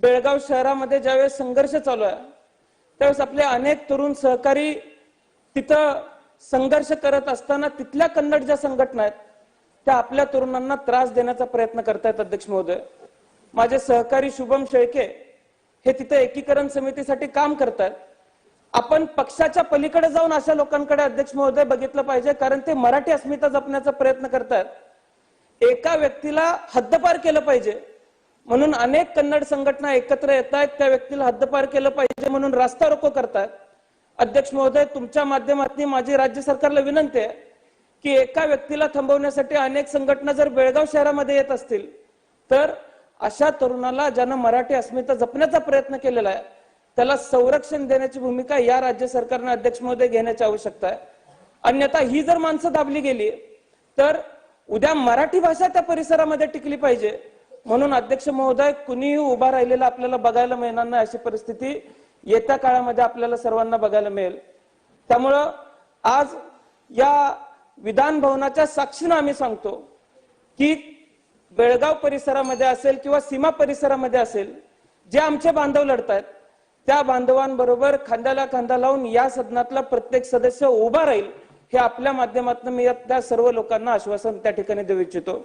बेळगाव शहरामध्ये ज्यावेळेस संघर्ष चालू आहे त्यावेळेस आपले अनेक तरुण सहकारी तिथं संघर्ष करत असताना तिथल्या कन्नड ज्या संघटना आहेत त्या आपल्या तरुणांना त्रास देण्याचा प्रयत्न करतायत अध्यक्ष महोदय. माझे सहकारी शुभम शेळके हे तिथे एकीकरण समितीसाठी काम करतात आपण पक्षाच्या पलीकडे जाऊन अशा लोकांकडे अध्यक्ष महोदय बघितलं पाहिजे कारण ते मराठी अस्मिता जपण्याचा प्रयत्न करतात एका व्यक्तीला हद्दपार केलं पाहिजे. म्हणून अनेक कन्नड संघटना एकत्र येत आहेत त्या व्यक्तीला हद्दपार केलं पाहिजे म्हणून रास्ता रोको करतात अध्यक्ष महोदय तुमच्या माध्यमातून माझी राज्य सरकारला विनंती आहे की एका व्यक्तीला थांबवण्यासाठी अनेक संघटना जर बेळगाव शहरामध्ये येत असतील तर अशा तरुणाला ज्यानं मराठी अस्मिता जपण्याचा प्रयत्न केलेला आहे त्याला संरक्षण देण्याची भूमिका या राज्य सरकारने अध्यक्ष महोदय घेण्याची आवश्यकता आहे. अन्यथा ही जर माणसं दाबली गेली तर उद्या मराठी भाषा त्या परिसरामध्ये टिकली पाहिजे. म्हणून अध्यक्ष महोदय कुणीही उभा राहिलेला आपल्याला बघायला मिळणार नाही अशी परिस्थिती येत्या काळामध्ये आपल्याला सर्वांना बघायला मिळेल. त्यामुळं आज या विधान भवनाच्या साक्षीनं आम्ही सांगतो की बेळगाव परिसरामध्ये असेल किंवा सीमा परिसरामध्ये असेल जे आमचे बांधव लढतायत त्या बांधवांबरोबर खांद्याला खांदा लावून या सदनातला प्रत्येक सदस्य उभा राहील हे आपल्या माध्यमातून मी त्या सर्व लोकांना आश्वासन त्या ठिकाणी देऊ इच्छितो.